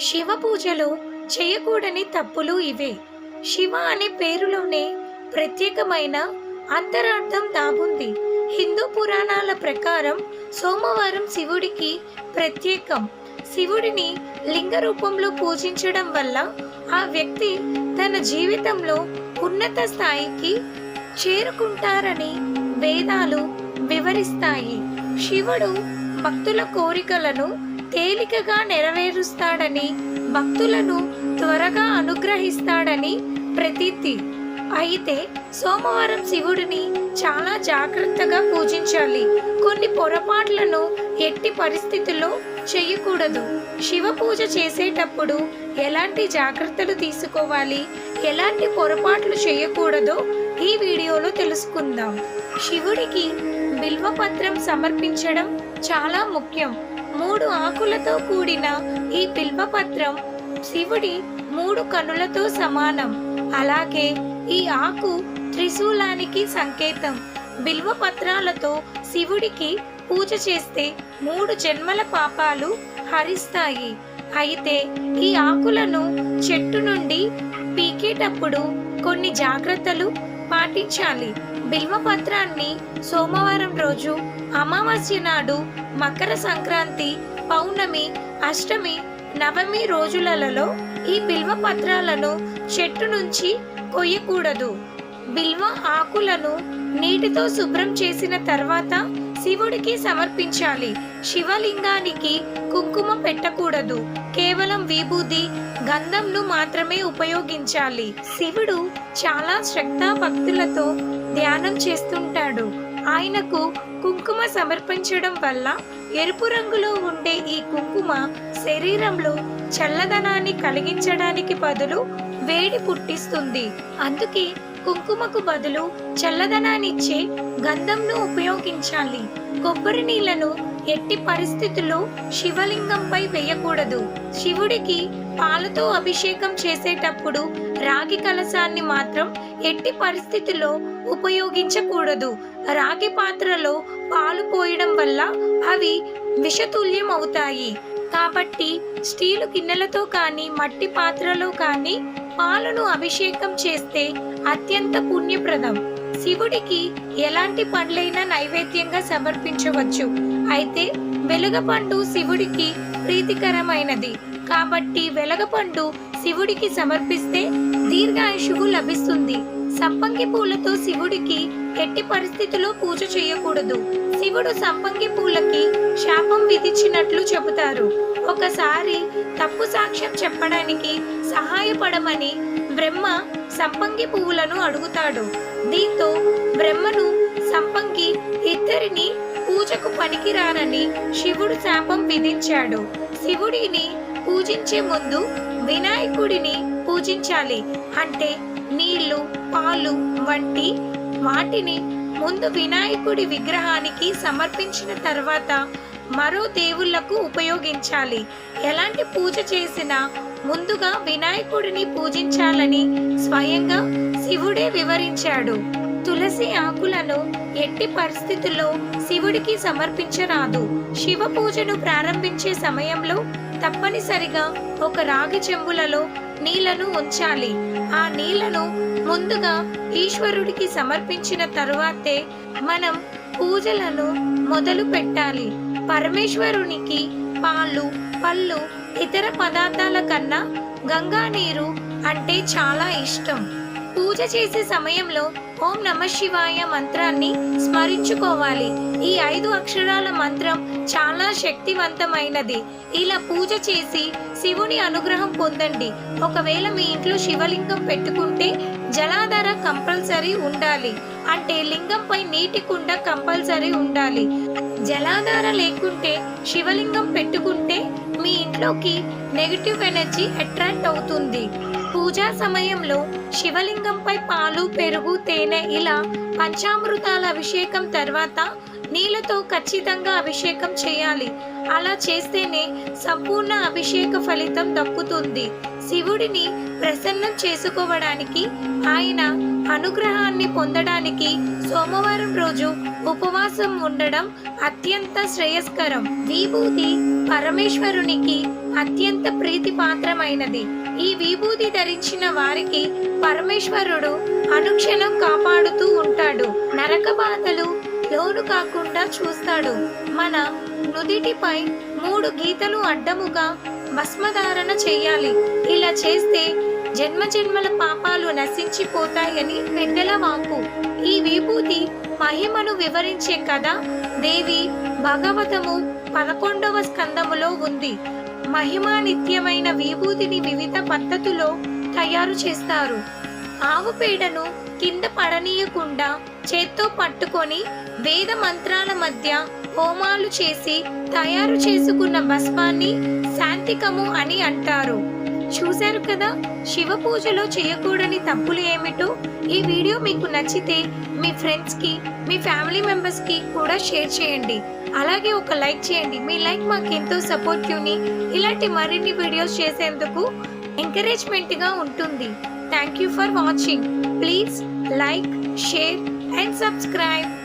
శివ పూజలో చేయకూడని తప్పులు ఇవే. శివ అనే పేరులోనే ప్రత్యేకమైన అంతరార్థం దాగుంది. హిందూ పురాణాల ప్రకారం సోమవారం శివుడికి ప్రత్యేకం. శివుడిని లింగ రూపంలో పూజించడం వల్ల ఆ వ్యక్తి తన జీవితంలో ఉన్నత స్థాయికి చేరుకుంటారని వేదాలు వివరిస్తాయి. శివుడు భక్తుల కోరికలను తేలికగా నెరవేరుస్తాడని భక్తులను త్వరగా అనుగ్రహిస్తాడని ప్రతీతి. అయితే సోమవారం శివుడిని చాలా జాగ్రత్తగా పూజించాలి. కొన్ని పొరపాట్లను ఎట్టి పరిస్థితుల్లో చేయకూడదు. శివ పూజ చేసేటప్పుడు ఎలాంటి జాగ్రత్తలు తీసుకోవాలి? ఎలాంటి పొరపాట్లు చేయకూడదో ఈ వీడియోలో తెలుసుకుందాం. శివుడికి బిల్వపత్రం సమర్పించడం చాలా ముఖ్యం. మూడు ఆకులతో కూడిన ఈ బిల్వపత్రం శివుడి మూడు కనులతో సమానం. అలాగే ఈ ఆకు త్రిశూలానికి సంకేతం. బిల్వ పత్రాలతో శివుడికి పూజ చేస్తే మూడు జన్మల పాపాలు హరిస్తాయి. అయితే ఈ ఆకులను చెట్టు నుండి పీకేటప్పుడు కొన్ని జాగ్రత్తలు పాటించాలి. బిల్వ పత్రాన్ని సోమవారం రోజు అమావాస్య నాడు మకర సంక్రాంతి పౌర్ణమి అష్టమి నవమి రోజులలో ఈ బిల్వ పత్రాలను చెట్టు నుంచి కొయ్యకూడదు. బిల్వ ఆకులను నీటితో శుభ్రం చేసిన తర్వాత శివుడికి సమర్పించాలి. శివలింగానికి కుంకుమ పెట్టకూడదు. కేవలం విభూది గంధంను మాత్రమే ఉపయోగించాలి. శివుడు చాలా శ్రద్ధా భక్తులతో ధ్యానం చేస్తుంటాడు. ఆయనకు కుంకుమ సమర్పించడం వల్ల ఎరుపు రంగులో ఉండే ఈ కుంకుమ శరీరంలో చల్లదనాన్ని కలిగించడానికి బదులు వేడి పుట్టిస్తుంది. అందుకే కుంకుమకు బదులు చల్లదనాన్నిచ్చే గంధంను ఉపయోగించాలి. కొబ్బరి నీళ్ళను ఎట్టి పరిస్థితుల్లో శివలింగంపై వేయకూడదు. శివుడికి పాలతో అభిషేకం చేసేటప్పుడు రాగి కలశాన్ని మాత్రం ఎట్టి పరిస్థితుల్లో ఉపయోగించకూడదు. రాగి పాత్రలో పాలు పోయడం వల్ల అవి విషతుల్యం అవుతాయి కాబట్టి స్టీలు గిన్నెలతో కానీ మట్టి పాత్రలో కానీ పాలను అభిషేకం చేస్తే అత్యంత పుణ్యప్రదం. శివుడికి ఎలాంటి పండ్లైనా నైవేద్యంగా సమర్పించవచ్చు. అయితే వెలగపండు శివుడికి ప్రీతికరమైనది. కాబట్టి వెలగపండు శివుడికి సమర్పిస్తే దీర్ఘాయుషువు లభిస్తుంది. సంపంగి పూలతో శివుడికి ఎట్టి పరిస్థితుల్లో పూజ చేయకూడదు. శివుడు సంపంగి పూలకి శాపం విధించినట్లు చెబుతారు. ఒకసారి తప్పు సాక్ష్యం చెప్పడానికి సహాయపడమని బ్రహ్మ సంపంగి పువ్వులను అడుగుతాడు. దీంతో బ్రహ్మను సంపంగి ఇద్దరిని పూజకు పనికిరారని శివుడు శాపం విధించాడు. శివుడిని పూజించే ముందు వినాయకుడిని పూజించాలి. అంటే నీళ్ళు పాలు వంటి వాటిని ముందు వినాయకుడి విగ్రహానికి సమర్పించిన తర్వాత మరో దేవుళ్ళకు ఉపయోగించాలి. ఎలాంటి పూజ చేసినా ముందుగా వినాయకుడిని పూజించాలని స్వయంగా శివుడే వివరించాడు. తులసి ఆకులను ఎట్టి పరిస్థితుల్లో శివుడికి సమర్పించరాదు. శివ పూజను ప్రారంభించే సమయంలో తప్పనిసరిగా ఒక రాగి చెంబులలో నీళ్ళను ఉంచాలి. ఆ నీళ్ళను ముందుగా ఈశ్వరుడికి సమర్పించిన తరువాతే మనం పూజలను మొదలు పెట్టాలి. పరమేశ్వరునికి పాలు పళ్ళు ఇతర పదార్థాల కన్నా గంగా నీరు అంటే చాలా ఇష్టం. పూజ చేసే సమయంలో ఓం నమ శివాయ మంత్రాన్ని స్మరించుకోవాలి. ఈ ఐదు అక్షరాల మంత్రం చాలా శక్తివంతమైనది. ఇలా పూజ చేసి శివుని అనుగ్రహం పొందండి. ఒకవేళ మీ ఇంట్లో శివలింగం పెట్టుకుంటే జలాధార కంపల్సరీ ఉండాలి. అంటే లింగంపై నీటి కుండ కంపల్సరీ ఉండాలి. జలాధార లేకుంటే శివలింగం పెట్టుకుంటే మీ ఇంట్లోకి నెగిటివ్ ఎనర్జీ అట్రాక్ట్ అవుతుంది. పూజా సమయంలో శివలింగంపై పాలు పెరుగు తేనె ఇలా పంచామృతాల అభిషేకం తర్వాత నీళ్ళతో ఖచ్చితంగా అభిషేకం చేయాలి. అలా చేస్తేనే సంపూర్ణ అభిషేక ఫలితం దక్కుతుంది. శివుడిని ప్రసన్నం చేసుకోవడానికి ఆయన అనుగ్రహాన్ని పొందడానికి సోమవారం రోజు ఉపవాసం ఉండడం అత్యంత శ్రేయస్కరం. విభూతి పరమేశ్వరునికి అత్యంత ప్రీతిపాత్రమైనది. ఈ విభూతి ధరించిన వారికి పరమేశ్వరుడు అనుక్షణం కాపాడుతూ ఉంటాడు. నరక బాధలు లోను కాకుండా చూస్తాడు. మన నుదిటిపై మూడు గీతలు అడ్డముగా భస్మధారణ చేయాలి. ఇలా చేస్తే జన్మ జన్మల పాపాలు నశించిపోతాయని పెద్దల వాకు ఈ విభూతి మహిమను వివరించే కథ దేవి భగవతము పదకొండవ స్కందములో ఉంది. మహిమానిత్యమైన విభూతిని వివిధ పద్ధతుల్లో తయారు చేస్తారు. ఆవు పేడను కింద పడనీయకుండా చేత్తో పట్టుకొని వేద మంత్రాల మధ్య హోమాలు చేసి తయారు చేసుకున్న భస్మాన్ని శాంతికము అని అంటారు. చూశారు కదా? శివ పూజలో చేయకూడని తప్పులు ఏమిటో? ఈ వీడియో మీకు నచ్చితే మీ ఫ్రెండ్స్కి మీ ఫ్యామిలీ మెంబర్స్కి కూడా షేర్ చేయండి. అలాగే ఒక లైక్ చేయండి. మీ లైక్ మాకు ఎంతో సపోర్టివ్ని ఇలాంటి మరిన్ని వీడియోస్ చేసేందుకు ఎంకరేజ్మెంట్గా ఉంటుంది. Thank you for watching. Please like share and subscribe.